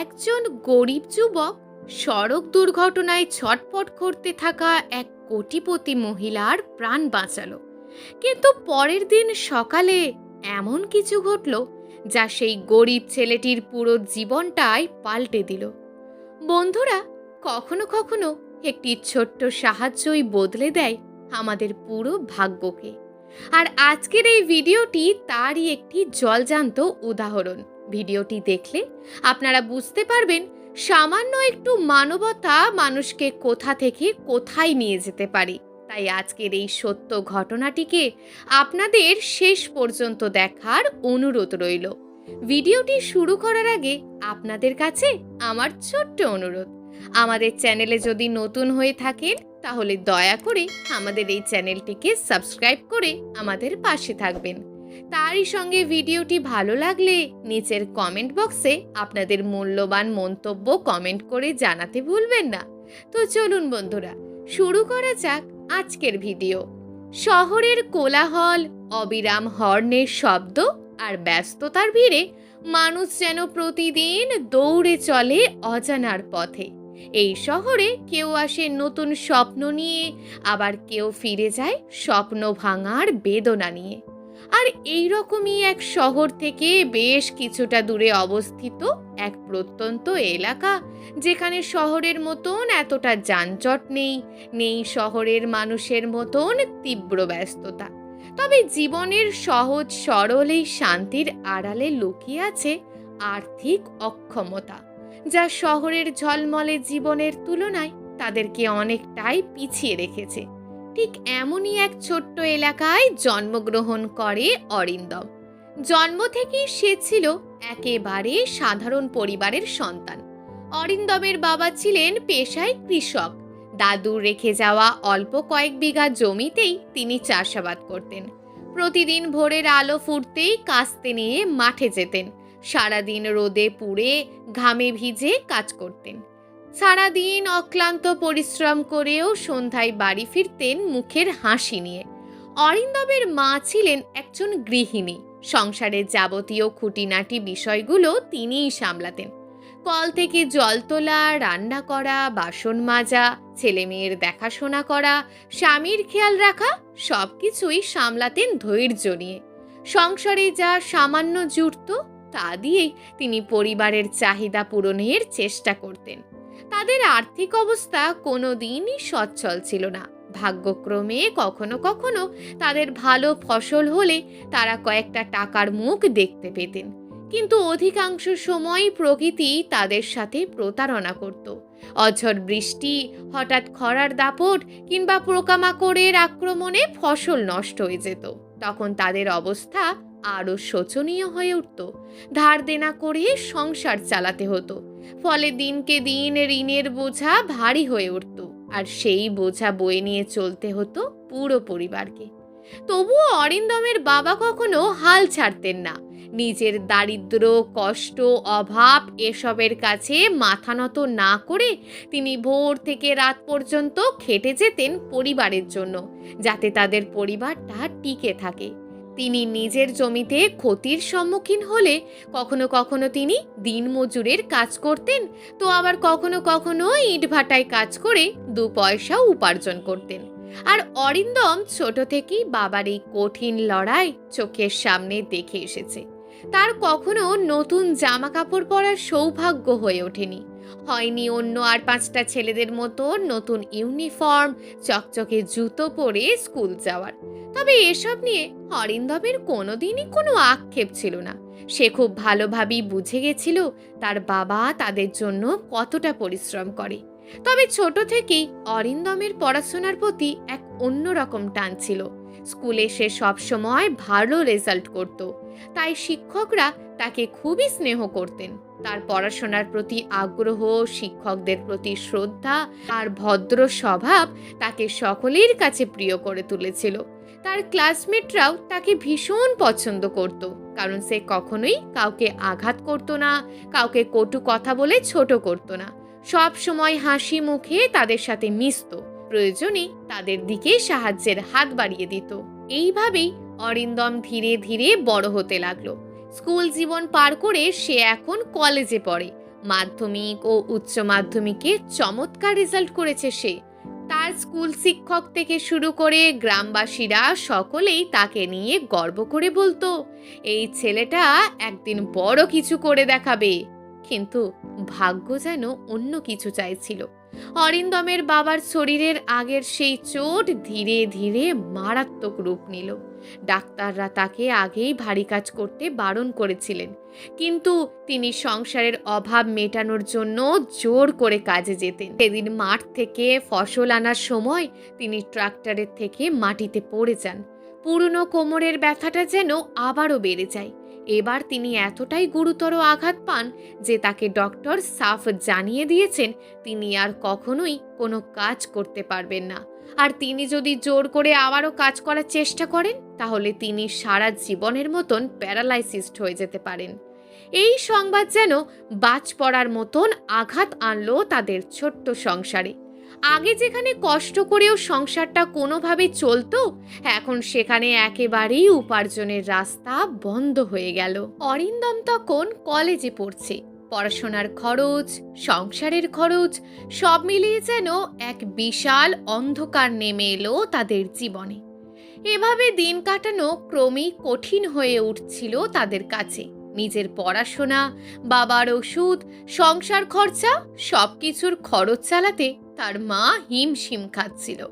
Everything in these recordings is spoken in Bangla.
একজন গরিব যুবক সড়ক দুর্ঘটনায় ছটফট করতে থাকা এক কোটিপতি মহিলার প্রাণ বাঁচালো। কিন্তু পরের দিন সকালে এমন কিছু ঘটল যা সেই গরিব ছেলেটির পুরো জীবনটাই পাল্টে দিল। বন্ধুরা, কখনো কখনো একটি ছোট্ট সাহায্যই বদলে দেয় আমাদের পুরো ভাগ্যকে। আর আজকের এই ভিডিওটি তারই একটি জলজান্ত উদাহরণ। ভিডিওটি দেখলে আপনারা বুঝতে পারবেন সামান্য একটু মানবতা মানুষকে কোথা থেকে কোথায় নিয়ে যেতে পারে। তাই আজকের এই সত্য ঘটনাটিকে আপনাদের শেষ পর্যন্ত দেখার অনুরোধ রইল। ভিডিওটি শুরু করার আগে আপনাদের কাছে আমার ছোট্ট অনুরোধ। আমাদের চ্যানেলে যদি নতুন হয়ে থাকেন, তাহলে দয়া করে আমাদের এই চ্যানেলটিকে সাবস্ক্রাইব করে আমাদের পাশে থাকবেন। তারই সঙ্গে ভিডিওটি ভালো লাগলে নিচের কমেন্ট বক্সে আপনাদের মূল্যবান মন্তব্য কমেন্ট করে জানাতে ভুলবেন না। তো চলুন বন্ধুরা, শুরু করা যাক আজকের ভিডিও। শহরের কোলাহল, অবিরাম হর্নের শব্দ আর ব্যস্ততার ভিড়ে মানুষ যেন প্রতিদিন দৌড়ে চলে অজানার পথে। এই শহরে কেউ আসে নতুন স্বপ্ন নিয়ে, আবার কেউ ফিরে যায় স্বপ্ন ভাঙার বেদনা নিয়ে। আর এই রকমই এক শহর থেকে বেশ কিছুটা দূরে অবস্থিত এক প্রত্যন্ত এলাকা, যেখানে শহরের মতন এতটা যানজট নেই নেই শহরের মানুষের মতন তীব্র ব্যস্ততা। তবে জীবনের সহজ সরল এই শান্তির আড়ালে লুকিয়ে আছে আর্থিক অক্ষমতা, যা শহরের ঝলমলে জীবনের তুলনায় তাদেরকে অনেকটাই পিছিয়ে রেখেছে। ঠিক এমনই এক ছোট্ট এলাকায় জন্মগ্রহণ করে অরিন্দম। জন্ম থেকেই সে ছিল একেবারে সাধারণ পরিবারের সন্তান। অরিন্দমের বাবা ছিলেন পেশায় কৃষক। দাদুর রেখে যাওয়া অল্প কয়েক বিঘা জমিতেই তিনি চাষাবাদ করতেন। প্রতিদিন ভোরের আলো ফুটতেই কাস্তে নিয়ে মাঠে যেতেন। সারাদিন রোদে পুড়ে ঘামে ভিজে কাজ করতেন। সারাদিন অক্লান্ত পরিশ্রম করেও সন্ধ্যায় বাড়ি ফিরতেন মুখের হাসি নিয়ে। অরিন্দবের মা ছিলেন একজন গৃহিণী। সংসারের যাবতীয় খুঁটিনাটি বিষয়গুলো তিনিই সামলাতেন। কল থেকে জল তোলা, রান্না করা, বাসন মাজা ছেলে মেয়ের দেখাশোনা করা, স্বামীর খেয়াল রাখা সব কিছুই সামলাতেন ধৈর্য নিয়ে। সংসারে যা সামান্য জুটত, তা দিয়েই তিনি পরিবারের চাহিদা পূরণের চেষ্টা করতেন। তাদের আর্থিক অবস্থা কোনো দিনই সচ্ছল ছিল না। ভাগ্যক্রমে কখনো কখনো তাদের ভালো ফসল হলে তারা কয়েকটা টাকার মুখ দেখতে পেতেন। কিন্তু অধিকাংশ সময় প্রকৃতি তাদের সাথে প্রতারণা করত। অঝর বৃষ্টি, হঠাৎ খরার দাপট কিংবা পোকামাকড়ের আক্রমণে ফসল নষ্ট হয়ে যেত। তখন তাদের অবস্থা আরও শোচনীয় হয়ে উঠত। ধার দেনা করে সংসার চালাতে হতো। ফলে দিনকে দিন ঋণের বোঝা ভারী হয়ে উঠত, আর সেই বোঝা বয়ে নিয়ে চলতে হতো পুরো পরিবারকে। তবুও অরিন্দমের বাবা কখনো হাল ছাড়তেন না। নিজের দারিদ্র, কষ্ট, অভাব এসবের কাছে মাথা নত না করে তিনি ভোর থেকে রাত পর্যন্ত খেটে যেতেন পরিবারের জন্য, যাতে তাদের পরিবারটা টিকে থাকে। তিনি নিজের জমিতে ক্ষতির সম্মুখীন হলে কখনো কখনো তিনি দিনমজুরের কাজ করতেন, তো আবার কখনো কখনো ইটভাটায় কাজ করে দু পয়সা উপার্জন করতেন। আর অরিন্দম ছোট থেকেই বাবার এই কঠিন লড়াই চোখের সামনে দেখে এসেছে। তার কখনো নতুন জামা কাপড় পরার সৌভাগ্য হয়ে ওঠেনি। হয়নি অন্য আর পাঁচটা ছেলেদের মতো নতুন ইউনিফর্ম, চকচকে জুতো পরে স্কুল যাওয়ার। তবে এসব নিয়ে অরিন্দমের কোনোদিনই কোনো আক্ষেপ ছিল না। সে খুব ভালোভাবেই বুঝে গেছিল তার বাবা তাদের জন্য কতটা পরিশ্রম করে। তবে ছোট থেকেই অরিন্দমের পড়াশোনার প্রতি এক অন্যরকম টান ছিল। স্কুলে সে সবসময় ভালো রেজাল্ট করত। তাই শিক্ষকরা তাকে খুবই স্নেহ করতেন। তার পড়াশোনার প্রতি আগ্রহ, শিক্ষকদের প্রতি শ্রদ্ধা আর ভদ্র স্বভাব তাকে সকলের কাছে প্রিয় করে তুলেছিল। তার ক্লাসমেটরাও তাকে ভীষণ পছন্দ করত, কারণ সে কখনোই কাউকে আঘাত করতো না, কাউকে কটু কথা বলে ছোট করতো না। সব সময় হাসি মুখে তাদের সাথে মিশত, প্রয়োজনে তাদের দিকে সাহায্যের হাত বাড়িয়ে দিত। এইভাবেই অরিন্দম ধীরে ধীরে বড় হতে লাগল। স্কুল জীবন পার করে সে এখন কলেজে পড়ে। মাধ্যমিক ও উচ্চ মাধ্যমিকে চমৎকার রেজাল্ট করেছে সে। তার স্কুল শিক্ষক থেকে শুরু করে গ্রামবাসীরা সকলেই তাকে নিয়ে গর্ব করে বলতো, এই ছেলেটা একদিন বড় কিছু করে দেখাবে। কিন্তু ভাগ্য যেন অন্য কিছু চাইছিল। অরিন্দমের বাবার শরীরের আগের সেই চোট ধীরে ধীরে মারাত্মক রূপ নিল। ডাক্তাররা তাকে আগেই ভারী কাজ করতে বারণ করেছিলেন। কিন্তু তিনি সংসারের অভাব মেটানোর জন্য জোর করে কাজে যেতেন। সেদিন মাঠ থেকে ফসল আনার সময় তিনি ট্রাক্টরের থেকে মাটিতে পড়ে যান। পুরনো কোমরের ব্যথাটা যেন আবারও বেড়ে যায়। এবার তিনি এতটাই গুরুতর আঘাত পান যে তাকে ডক্টর সাফ জানিয়ে দিয়েছেন, তিনি আর কখনোই কোনো কাজ করতে পারবেন না। আর তিনি যদি জোর করে আবারও কাজ করার চেষ্টা করেন, তাহলে তিনি সারা জীবনের মতন প্যারালাইসিসড হয়ে যেতে পারেন। এই সংবাদ যেন বাজ পড়ার মতন আঘাত আনলো তাদের ছোট্ট সংসারে। আগে যেখানে কষ্ট করেও সংসারটা কোনোভাবে চলতো, এখন সেখানে একেবারেই উপার্জনের রাস্তা বন্ধ হয়ে গেল। অরিন্দম তখন কলেজে পড়ছে। পড়াশোনার খরচ, সংসারের খরচ, সব মিলিয়ে যেন এক বিশাল অন্ধকার নেমে এলো তাদের জীবনে। এভাবে দিন কাটানো ক্রমেই কঠিন হয়ে উঠছিল তাদের কাছে। নিজের পড়াশোনা, বাবার ওষুধ, সংসার খরচা সব কিছুর খরচ চালাতে তার মা হিমশিম খাচ্ছিল।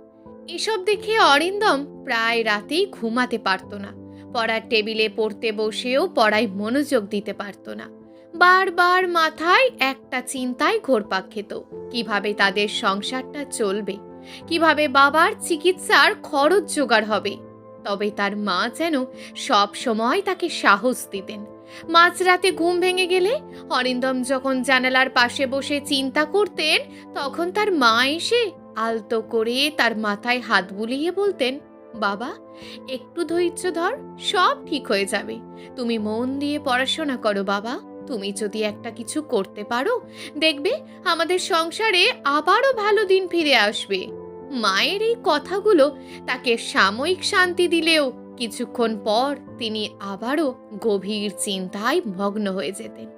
এসব দেখে অরিন্দম প্রায় রাতেই ঘুমাতে পারত না। পড়ার টেবিলে পড়তে বসেও পড়ায় মনোযোগ দিতে পারত না। বারবার মাথায় একটা চিন্তায় ঘোরপাক খেত। কীভাবে তাদের সংসারটা চলবে? কীভাবে বাবার চিকিৎসার খরচ জোগাড় হবে? তবে তার মা যেন সব সময় তাকে সাহস দিতেন। মাঝরাতে ঘুম ভেঙে গেলে অরিন্দম যখন জানালার পাশে বসে চিন্তা করতেন, তখন তার মা এসে আলতো করে তার মাথায় হাত বুলিয়ে বলতেন, বাবা, একটু ধৈর্য ধর, সব ঠিক হয়ে যাবে। তুমি মন দিয়ে পড়াশোনা করো, বাবা। তুমি যদি একটা কিছু করতে পারো, দেখবে আমাদের সংসারে আবারও ভালো দিন ফিরে আসবে। মায়ের এই কথাগুলো তাকে সাময়িক শান্তি দিলেও কিছুক্ষণ পর তিনি আবারও গভীর চিন্তায় মগ্ন হয়ে যেতেন।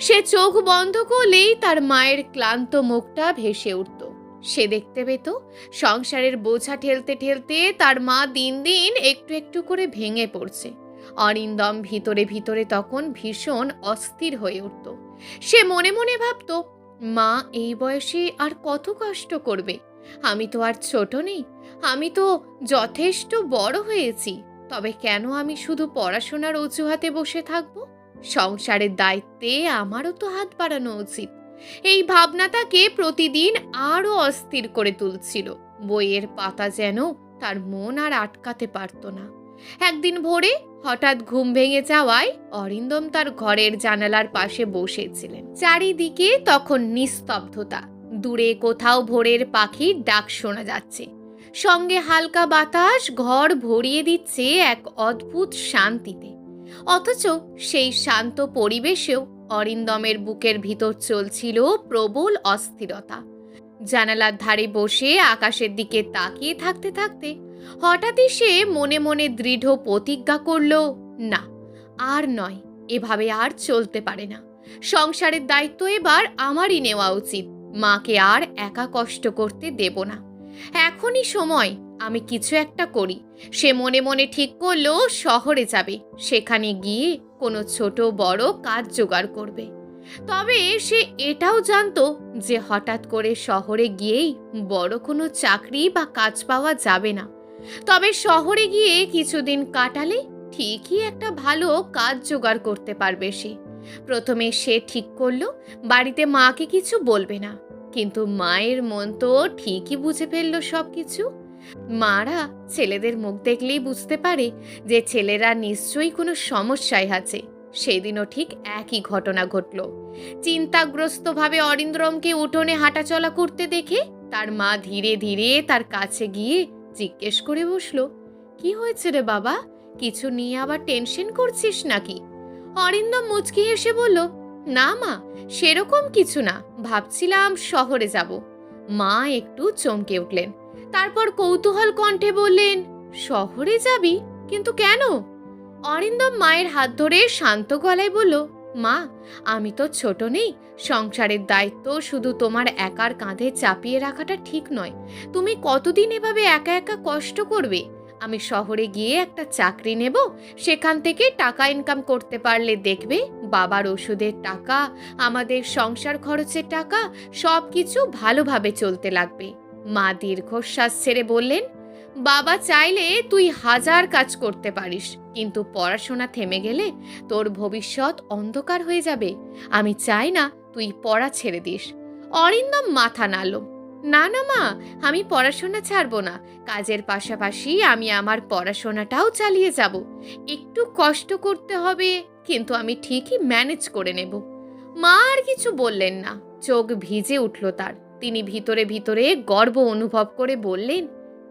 সে চোখ বন্ধ করলেই তার মায়ের ক্লান্ত মুখটা ভেসে উঠত। সে দেখতে পেত সংসারের বোঝা ঠেলতে ঠেলতে তার মা দিন দিন একটু একটু করে ভেঙে পড়ছে। অরিন্দম ভিতরে ভিতরে তখন ভীষণ অস্থির হয়ে উঠত। সে মনে মনে ভাবত, মা, এই বয়সে আর কত কষ্ট করবে? আমি তো আর ছোট নেই। আমি তো যথেষ্ট বড় হয়েছি। তবে কেন আমি শুধু পড়াশোনার অজুহাতে বসে থাকব? সংসারের দায়িত্বে আমারও তো হাত বাড়ানো উচিত। এই ভাবনা তাকে প্রতিদিন আরও অস্থির করে তুলছিল। বইয়ের পাতা যেন তার মন আর আটকাতে পারত না। একদিন ভোরে হঠাৎ ঘুম ভেঙে যাওয়ায় অরিন্দম তার ঘরের জানালার পাশে বসেছিলেন। চারিদিকে তখন নিস্তব্ধতা। দূরে কোথাও ভোরের পাখির ডাক শোনা যাচ্ছে। সঙ্গে হালকা বাতাস ঘর ভরিয়ে দিচ্ছে এক অদ্ভুত শান্তিতে। অথচ সেই শান্ত পরিবেশেও অরিন্দমের বুকের ভিতর চলছিল প্রবল অস্থিরতা। জানালার ধারে বসে আকাশের দিকে তাকিয়ে থাকতে থাকতে হঠাৎই সে মনে মনে দৃঢ় প্রতিজ্ঞা করল, না, আর নয়, এভাবে আর চলতে পারে না। সংসারের দায়িত্ব এবার আমারই নেওয়া উচিত। মাকে আর একা কষ্ট করতে দেব না। এখনই সময়, আমি কিছু একটা করি। সে মনে মনে ঠিক করল, শহরে যাবে। সেখানে গিয়ে কোনো ছোট বড় কাজ জোগাড় করবে। তবে সে এটাও জানতো যে হঠাৎ করে শহরে গিয়েই বড় কোনো চাকরি বা কাজ পাওয়া যাবে না। তবে শহরে গিয়ে কিছুদিন কাটালে ঠিকই একটা ভালো কাজ জোগাড় করতে পারবে সে। প্রথমে সে ঠিক করল, বাড়িতে মাকে কিছু বলবে না। কিন্তু মায়ের মন তো ঠিকই বুঝে ফেলল সব কিছু মারা ছেলেদের মুখ দেখলেই বুঝতে পারে যে ছেলেরা নিশ্চয়ই কোনো সমস্যায় আছে। সেদিনও ঠিক একই ঘটনা ঘটল। চিন্তাগ্রস্তভাবে অরিন্দ্রমকে উঠোনে হাঁটাচলা করতে দেখে তার মা ধীরে ধীরে তার কাছে গিয়ে জিজ্ঞেস করে বসল, কি হয়েছে রে বাবা? কিছু নিয়ে আবার টেনশন করছিস নাকি? অরিন্দম মুচকি হেসে বলল, না মা, সেরকম কিছু না। ভাবছিলাম শহরে যাব। মা একটু চমকে উঠলেন। তারপর কৌতূহল কণ্ঠে বললেন, শহরে যাবি? কিন্তু কেন? অরিন্দম মায়ের হাত ধরে শান্ত গলায় বলল মা, আমি তো ছোট নেই। সংসারের দায়িত্ব শুধু তোমার একার কাঁধে চাপিয়ে রাখাটা ঠিক নয়। তুমি কতদিন এভাবে একা একা কষ্ট করবে? আমি শহরে গিয়ে একটা চাকরি নেব, সেখান থেকে টাকা ইনকাম করতে পারলে দেখবে বাবার ওষুধের টাকা, আমাদের সংসার খরচের টাকা সব কিছু ভালোভাবে চলতে লাগবে। মা দীর্ঘশ্বাস ছেড়ে বললেন বাবা চাইলে তুই হাজার কাজ করতে পারিস, কিন্তু পড়াশোনা থেমে গেলে তোর ভবিষ্যৎ অন্ধকার হয়ে যাবে। আমি চাই না তুই পড়া ছেড়ে দিস। অরিন্দম মাথা নাড়ল। না না, মা, আমি পড়াশোনা ছাড়বো না। কাজের পাশাপাশি আমি আমার পড়াশোনাটাও চালিয়ে যাব। একটু কষ্ট করতে হবে, কিন্তু আমি ঠিকই ম্যানেজ করে নেব। মা আর কিছু বললেন না। চোখ ভিজে উঠল তার। তিনি ভিতরে ভিতরে গর্ব অনুভব করে বললেন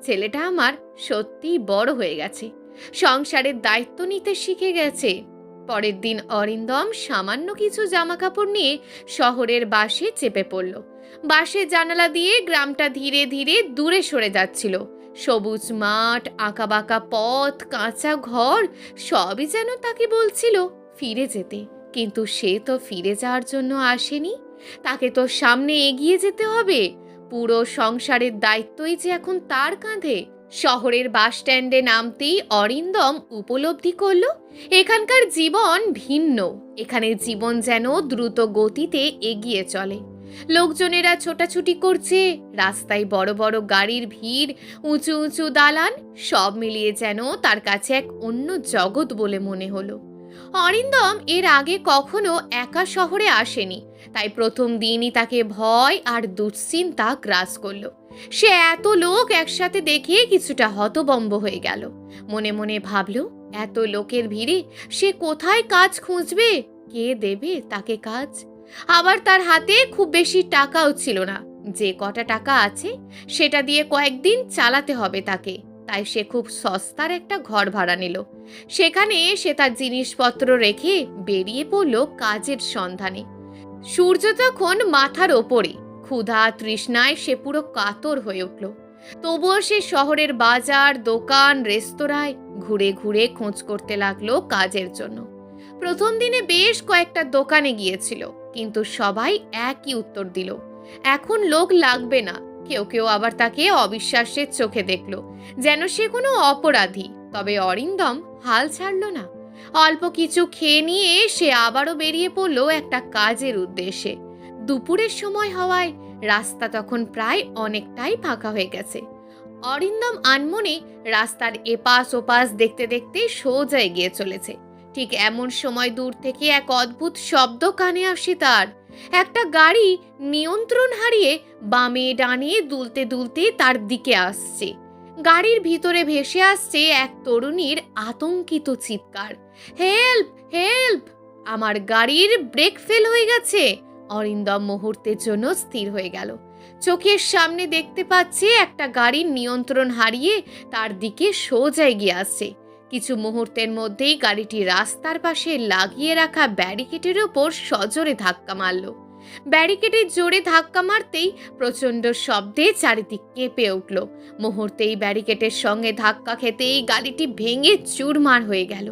ছেলেটা আমার সত্যি বড় হয়ে গেছে। সংসারের দায়িত্ব নিতে শিখে গেছে। পরের দিন অরিন্দম সামান্য কিছু জামাকাপড় নিয়ে শহরের বাসে চেপে পড়ল। বাসে জানালা দিয়ে গ্রামটা ধীরে ধীরে দূরে সরে যাচ্ছিল। সবুজ মাঠ, আঁকাবাঁকা পথ, কাঁচা ঘর, সবই যেন তাকে বলছিল ফিরে যেতে। কিন্তু সে তো ফিরে যাওয়ার জন্য আসেনি। তাকে তো সামনে এগিয়ে যেতে হবে। পুরো সংসারের দায়িত্বই যে এখন তার কাঁধে। শহরের বাস স্ট্যান্ডে নামতেই অরিন্দম উপলব্ধি করল, এখানকার জীবন ভিন্ন। এখানে জীবন যেন দ্রুত গতিতে এগিয়ে চলে। লোকজনেরা ছোটাছুটি করছে, রাস্তায় বড় বড় গাড়ির ভিড়, উঁচু উঁচু দালান, সব মিলিয়ে যেন তার কাছে এক অন্য জগৎ বলে মনে হলো। অরিন্দম এর আগে কখনো একা শহরে আসেনি, তাই প্রথম দিনই তাকে ভয় আর দুশ্চিন্তা গ্রাস করল। সে এত লোক একসাথে দেখে কিছুটা হতবম্ব হয়ে গেল। মনে মনে ভাবল, এত লোকের ভিড়ে সে কোথায় কাজ খুঁজবে, কে দেবে তাকে কাজ? আবার তার হাতে খুব বেশি টাকাও ছিল না, যে কটা টাকা আছে সেটা দিয়ে কয়েকদিন চালাতে হবে তাকে। তাই সে খুব সস্তার একটা ঘর ভাড়া নিল। সেখানে সে তার জিনিসপত্র রেখে বেরিয়ে পড়ল কাজের সন্ধানে। সূর্য তখন মাথার ওপরে, ক্ষুধা তৃষ্ণায় সে পুরো কাতর হয়ে উঠল। তবুও সে শহরের বাজার, দোকান, রেস্তোরাঁয় ঘুরে ঘুরে খোঁজ করতে লাগল কাজের জন্য। প্রথম দিনে বেশ কয়েকটা দোকানে গিয়েছিল, কিন্তু সবাই একই উত্তর দিল। এখন লোক লাগবে না কেউ কেউ আবার তাকে অবিশ্বাসের চোখে দেখল, যেন সে কোনো অপরাধী। তবে অরিন্দম হাল ছাড়ল না। অল্প কিছু খেয়ে নিয়ে সে আবারও বেরিয়ে পড়ল একটা কাজের উদ্দেশ্যে। দুপুরের সময় হওয়ায় রাস্তা তখন প্রায় অনেকটাই ফাঁকা হয়ে গেছে। অরিন্দম আনমনে রাস্তার এপাশ ওপাশ দেখতে দেখতে সোজা এগিয়ে চলেছে। ঠিক এমন সময় দূর থেকে এক অদ্ভুত শব্দ কানে আসে তার। একটা গাড়ি নিয়ন্ত্রণ হারিয়ে বামে ডানে দুলতে দুলতে তার দিকে আসছে। গাড়ির ভিতরে ভেসে আসছে এক তরুণীর আতঙ্কিত চিৎকার। Help help! আমার গাড়ির ব্রেক ফেল হয়ে গেছে! অরিন্দম মুহূর্তের জন্য স্থির হয়ে গেল। চোখের সামনে দেখতে পাচ্ছে একটা গাড়ির নিয়ন্ত্রণ হারিয়ে তার দিকে সোজা এগিয়ে আসছে। কিছু মুহূর্তের মধ্যেই গাড়িটি রাস্তার পাশে লাগিয়ে রাখা ব্যারিকেডের ওপর সজোরে ধাক্কা মারল। ব্যারিকেডে জোরে ধাক্কা মারতেই প্রচণ্ড শব্দে চারিদিক কেঁপে উঠল। মুহূর্তেই ব্যারিকেডের সঙ্গে ধাক্কা খেতেই গাড়িটি ভেঙে চুরমার হয়ে গেল।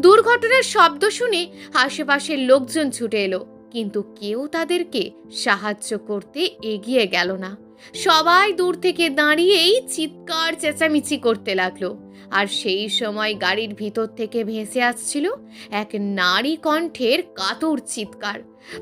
দুর্ঘটনার শব্দ শুনে আশেপাশের লোকজন ছুটে এলো, কিন্তু কেউ তাদেরকে সাহায্য করতে এগিয়ে গেল না। সবাই দূর থেকে দাঁড়িয়েই চিৎকার, চেঁচামেচি করতে লাগল। আর সেই সময় গাড়ির ভিতর থেকে ভেসে আসছিল এক নারী কণ্ঠের কাতর চিৎকার।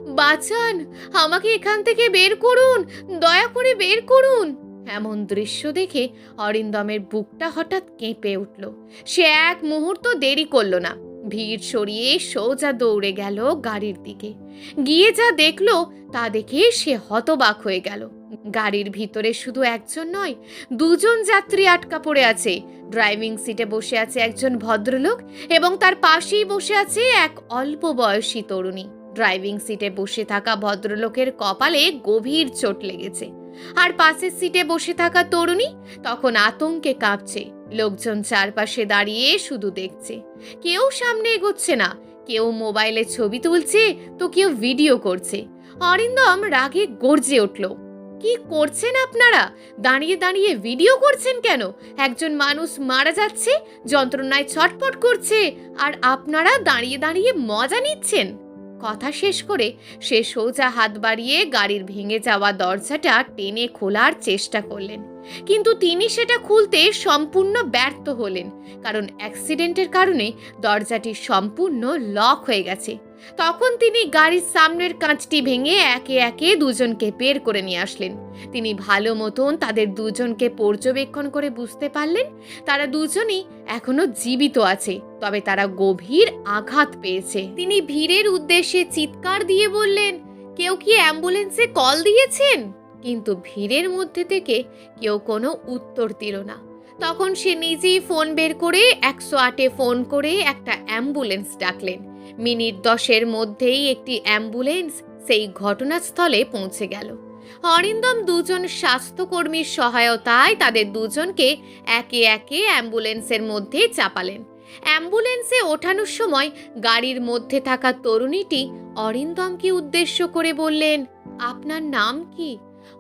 বাঁচান, আমাকে এখান থেকে বের করুন, দয়া করে বের করুন। এমন দৃশ্য দেখে অরিন্দমের বুকটা হঠাৎ কেঁপে উঠল। সে এক মুহূর্ত দেরি করল না। ভিড় সরিয়ে সোজা দৌড়ে গেল গাড়ির দিকে। গিয়ে যা দেখল তা দেখে সে হতবাক হয়ে গেল। গাড়ির ভিতরে শুধু একজন নয়, দুজন যাত্রী আটকা পড়ে আছে। ড্রাইভিং সিটে বসে আছে একজন ভদ্রলোক এবং তার পাশেই বসে আছে এক অল্প বয়সী তরুণী। ড্রাইভিং সিটে বসে থাকা ভদ্রলোকের কপালে গভীর চোট লেগেছে। আর পাশের সিটে বসে থাকা তরুণী তখন আতঙ্কে কাঁপছে। লোকজন চারপাশে দাঁড়িয়ে শুধু দেখছে। কেউ সামনে এগোচ্ছে না। কেউ মোবাইলে ছবি তুলছে, তো কেউ ভিডিও করছে। অরিন্দম রাগে গর্জে উঠল। কি করছেন আপনারা? দাঁড়িয়ে দাঁড়িয়ে ভিডিও করছেন কেন? একজন মানুষ মারা যাচ্ছে, যন্ত্রণায় ছটপট করছে, আর আপনারা দাঁড়িয়ে দাঁড়িয়ে মজা নিচ্ছেন। কথা শেষ করে সে সোজা হাত বাড়িয়ে গাড়ির ভেঙে যাওয়া দরজাটা টেনে খোলার চেষ্টা করলেন। কিন্তু তিনি সেটা খুলতে সম্পূর্ণ ব্যর্থ হলেন, কারণ অ্যাক্সিডেন্টের কারণে দরজাটি সম্পূর্ণ লক হয়ে গেছে। তখন তিনি গাড়ির সামনের কাঁচটি ভেঙে একে একে দুজনকে বের করে নিয়ে আসলেন। তিনি ভালো মতন তাদের দুজনকে পর্যবেক্ষণ করে বুঝতে পারলেন, তারা দুজনই এখনও জীবিত আছে, তবে তারা গভীর আঘাত পেয়েছে। তিনি ভিড়ের উদ্দেশ্যে চিৎকার দিয়ে বললেন, কেউ কি অ্যাম্বুলেন্সে কল দিয়েছেন? কিন্তু ভিড়ের মধ্যে থেকে কেউ কোনো উত্তর দিল না। তখন সে নিজেই ফোন বের করে একশো আটে ফোন করে একটা অ্যাম্বুলেন্স ডাকলেন। মিনিট দশের মধ্যেই একটি অ্যাম্বুলেন্স সেই ঘটনাস্থলে পৌঁছে গেল। অরিন্দম দুজন স্বাস্থ্যকর্মীর সহায়তায় তাদের দুজনকে একে একে অ্যাম্বুলেন্সের মধ্যে চাপালেন। অ্যাম্বুলেন্সে ওঠানোর সময় গাড়ির মধ্যে থাকা তরুণীটি অরিন্দমকে উদ্দেশ্য করে বললেন, আপনার নাম কি?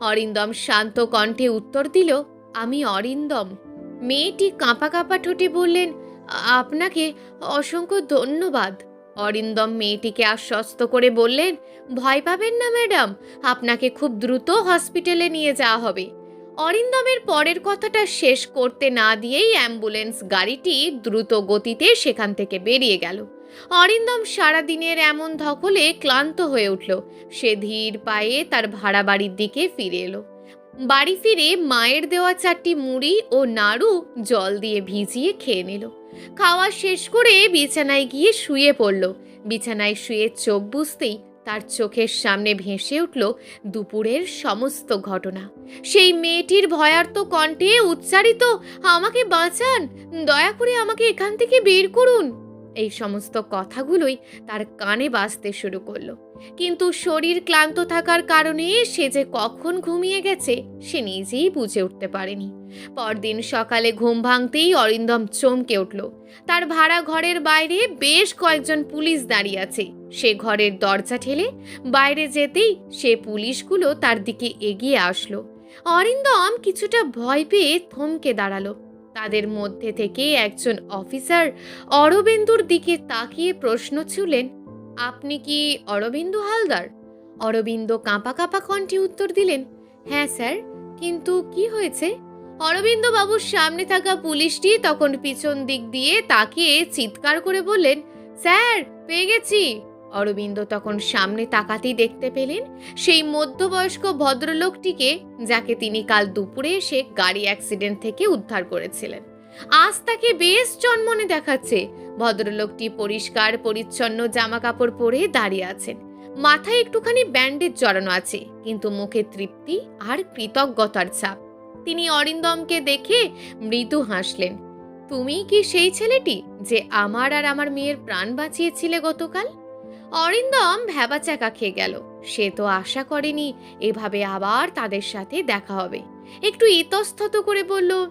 অরিন্দম শান্ত কণ্ঠে উত্তর দিল, আমি অরিন্দম। মেয়েটি কাঁপা কাঁপা ঠোঁটে বললেন, আপনাকে অসংখ্য ধন্যবাদ। অরিন্দম মেয়েটিকে আশ্বস্ত করে বললেন, ভয় পাবেন না, ম্যাডাম, আপনাকে খুব দ্রুত হসপিটালে নিয়ে যাওয়া হবে। অরিন্দমের পরের কথাটা শেষ করতে না দিয়েই অ্যাম্বুলেন্স গাড়িটি দ্রুত গতিতে সেখান থেকে বেরিয়ে গেল। অরিন্দম সারাদিনের এমন ধকলে ক্লান্ত হয়ে উঠল। সে ধীর পায়ে তার ভাড়া বাড়ির দিকে ফিরে এলো। বাড়ি ফিরে মায়ের দেওয়া চারটি মুড়ি ও নাড়ু জল দিয়ে ভিজিয়ে খেয়ে নিল। খাওয়া শেষ করে বিছানায় গিয়ে শুয়ে পড়ল। বিছানায় শুয়ে চোখ বুঝতেই তার চোখের সামনে ভেসে উঠল দুপুরের সমস্ত ঘটনা। সেই মেয়েটির ভয়ার্ত কণ্ঠে উচ্চারিত, আমাকে বাঁচান, দয়া করে আমাকে এখান থেকে বের করুন। এই সমস্ত কথাগুলোই তার কানে বাজতে শুরু করল। কিন্তু শরীর ক্লান্ত থাকার কারণে সে যে কখন ঘুমিয়ে গেছে, সে নিজেই বুঝে উঠতে পারেনি। পরদিন সকালে ঘুম ভাঙতেই অরিন্দম চমকে উঠল। তার ভাড়া ঘরের বাইরে বেশ কয়েকজন পুলিশ দাঁড়িয়ে আছে। সে ঘরের দরজা ঠেলে বাইরে যেতেই সে পুলিশগুলো তার দিকে এগিয়ে আসলো। অরিন্দম কিছুটা ভয় পেয়ে থমকে দাঁড়াল। তাদের মধ্যে থেকে একজন অফিসার অরবিন্দুর দিকে তাকিয়ে প্রশ্ন ছুলেন, আপনি কি অরবিন্দু হালদার? অরবিন্দ কাঁপা কাঁপা কণ্ঠে উত্তর দিলেন হ্যাঁ স্যার, কিন্তু কি হয়েছে? অরবিন্দ বাবুর সামনে থাকা পুলিশটি তখন পিছন দিক দিয়ে তাকিয়ে চিৎকার করে বললেন, স্যার, পেয়ে গেছি। অরবিন্দ তখন সামনে তাকাতেই দেখতে পেলেন সেই মধ্যবয়স্ক ভদ্রলোকটিকে, যাকে তিনি কাল দুপুরে এসে গাড়ি অ্যাক্সিডেন্ট থেকে উদ্ধার করেছিলেন। আজ তাকে বেশ জন্মনে দেখাচ্ছে। ভদ্রলোকটি পরিষ্কার, পরিচ্ছন্ন জামা কাপড় পরে দাঁড়িয়ে আছেন। মাথায় একটুখানি ব্যান্ডেজ জড়ানো আছে, কিন্তু মুখে তৃপ্তি আর কৃতজ্ঞতার ছাপ। তিনি অরিন্দমকে দেখে মৃদু হাসলেন। তুমি কি সেই ছেলেটি যে আমার আর আমার মেয়ের প্রাণ বাঁচিয়েছিলে গতকাল? অরিন্দম ভ্যাবাচাকা খেয়ে গেল। সে তো আশা করেনি এভাবে আবার তাদের সাথে দেখা হবে। একটু ইতস্তত করে বলল,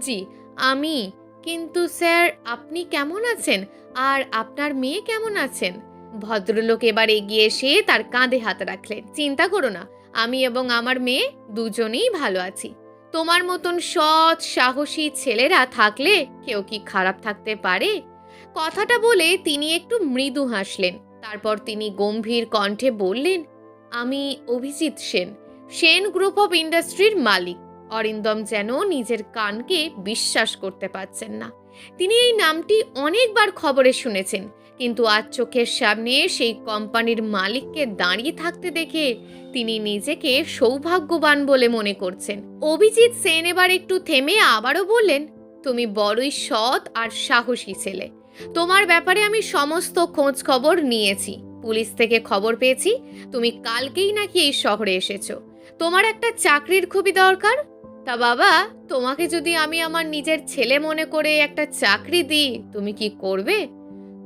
জি, আমি। কিন্তু স্যার, আপনি কেমন আছেন? আর আপনার মেয়ে কেমন আছেন? ভদ্রলোক এবার এগিয়ে এসে তার কাঁধে হাত রাখলেন। চিন্তা করো না, আমি এবং আমার মেয়ে দুজনেই ভালো আছি। তোমার মতন সৎ, সাহসী ছেলেরা থাকলে কেউ কি খারাপ থাকতে পারে? কথাটা বলে তিনি একটু মৃদু হাসলেন। তারপর তিনি গম্ভীর কণ্ঠে বললেন, আমি অভিজিৎ সেন সেন গ্রুপ অফ ইন্ডাস্ট্রির মালিক। অরিন্দম যেন নিজের কানকে বিশ্বাস করতে পারছেন না। তিনি এই নামটি অনেকবার খবরে শুনেছেন, কিন্তু আজ চোখের সামনে সেই কোম্পানির মালিককে দাঁড়িয়ে থাকতে দেখে তিনি নিজেকে সৌভাগ্যবান বলে মনে করছেন। অভিজিৎ সেন এবার একটু থেমে আবারও বললেন, তুমি বড়ই সৎ আর সাহসী ছেলে। তোমার ব্যাপারে আমি সমস্ত খোঁজ খবর নিয়েছি। পুলিশ থেকে খবর পেয়েছি, তুমি কালকেই নাকি এই শহরে এসেছ। তোমার একটা চাকরির খুবই দরকার। তা বাবা, তোমাকে যদি আমি আমার নিজের ছেলে মনে করে একটা চাকরি দিই, তুমি কি করবে?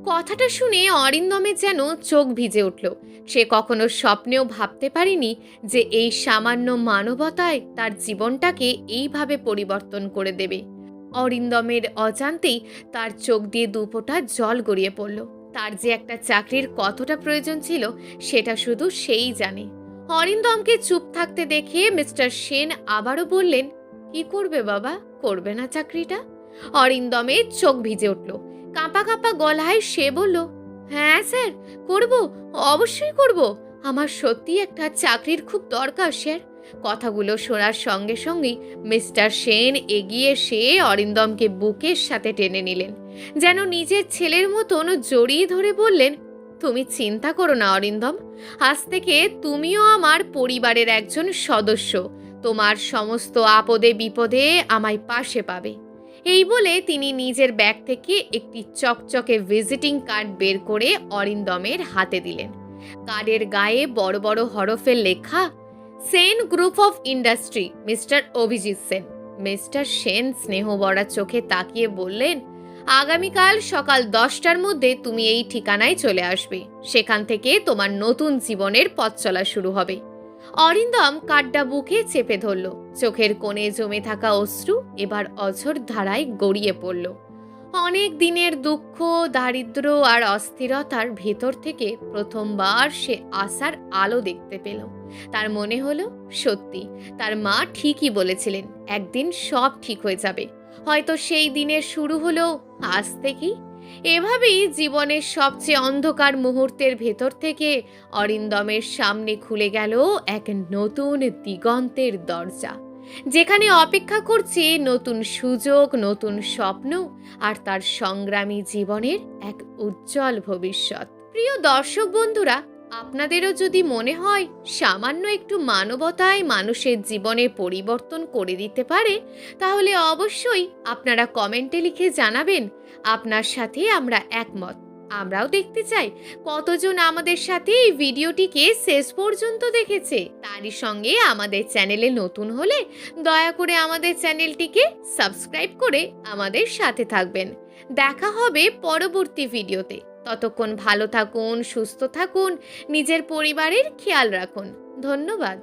কথাটা শুনে অরিন্দমের যেন চোখ ভিজে উঠল। সে কখনো স্বপ্নেও ভাবতে পারেনি যে এই সামান্য মানবতায় তার জীবনটাকে এইভাবে পরিবর্তন করে দেবে। অরিন্দমের অজান্তেই তার চোখ দিয়ে দুপোটা জল গড়িয়ে পড়ল। তার যে একটা চাকরির কতটা প্রয়োজন ছিল, সেটা শুধু সেই জানে। অরিন্দমকে চুপ থাকতে দেখে মিস্টার সেন আবারও বললেন, কি করবে বাবা? করবে না চাকরিটা? অরিন্দমের চোখ ভিজে উঠল। কাঁপা কাঁপা গলায় সে বলল হ্যাঁ স্যার, করব, অবশ্যই করব। আমার সত্যি একটা চাকরির খুব দরকার, স্যার। কথাগুলো শোনার সঙ্গে সঙ্গেই মিস্টার সেন এগিয়ে এসে অরিন্দমকে বুকের সাথে টেনে নিলেন। যেন নিজের ছেলের মতন জড়িয়ে ধরে বললেন, তুমি চিন্তা করো না, অরিন্দম। আজ থেকে তুমিও আমার পরিবারের একজন সদস্য। তোমার সমস্ত আপদে বিপদে আমায় পাশে পাবে। এই বলে তিনি নিজের ব্যাগ থেকে একটি চকচকে ভিজিটিং কার্ড বের করে অরিন্দমের হাতে দিলেন। কার্ডের গায়ে বড় বড় হরফে লেখা Sen group of industry, mister Abhijit Sen. Mister Sen স্নেহবরা চোখে তাকিয়ে বললেন, আগামীকাল সকাল দশটার মধ্যে তুমি এই ঠিকানায় চলে আসবে। সেখান থেকে তোমার নতুন জীবনের পথ চলা শুরু হবে। অরিন্দম কাড্ডা বুকে চেপে ধরল। চোখের কোণে জমে থাকা অশ্রু এবার অঝর ধারায় গড়িয়ে পড়ল। অনেক দিনের দুঃখ দারিদ্র আর অস্থিরতার ভেতর থেকে প্রথমবার সে আশার আলো দেখতে পেল। তার মনে হলো, সত্যি, তার মা ঠিকই বলেছিলেন, একদিন সব ঠিক হয়ে যাবে। হয়তো সেই দিনের শুরু হলো আজ থেকেই। এভাবেই জীবনের সবচেয়ে অন্ধকার মুহূর্তের ভেতর থেকে অরিন্দমের সামনে খুলে গেল এক নতুন দিগন্তের দরজা। যেখানে অপেক্ষা করছে নতুন সুযোগ, নতুন স্বপ্ন আর তার সংগ্রামী জীবনের এক উজ্জ্বল ভবিষ্যৎ। প্রিয় দর্শক বন্ধুরা, আপনাদেরও যদি মনে হয় সামান্য একটু মানবতায় মানুষের জীবনে পরিবর্তন করে দিতে পারে, তাহলে অবশ্যই আপনারা কমেন্টে লিখে জানাবেন। আপনার সাথে আমরা একমত। আমরাও দেখতে চাই। কতজন আমাদের সাথে এই ভিডিওটিকে শেষ পর্যন্ত দেখেছে, তারই সঙ্গে আমাদের চ্যানেলে নতুন হলে দয়া করে আমাদের চ্যানেলটিকে সাবস্ক্রাইব করে আমাদের সাথে থাকবেন। দেখা হবে পরবর্তী ভিডিওতে। ততক্ষণ ভালো থাকুন, সুস্থ থাকুন, নিজের পরিবারের খেয়াল রাখুন। ধন্যবাদ।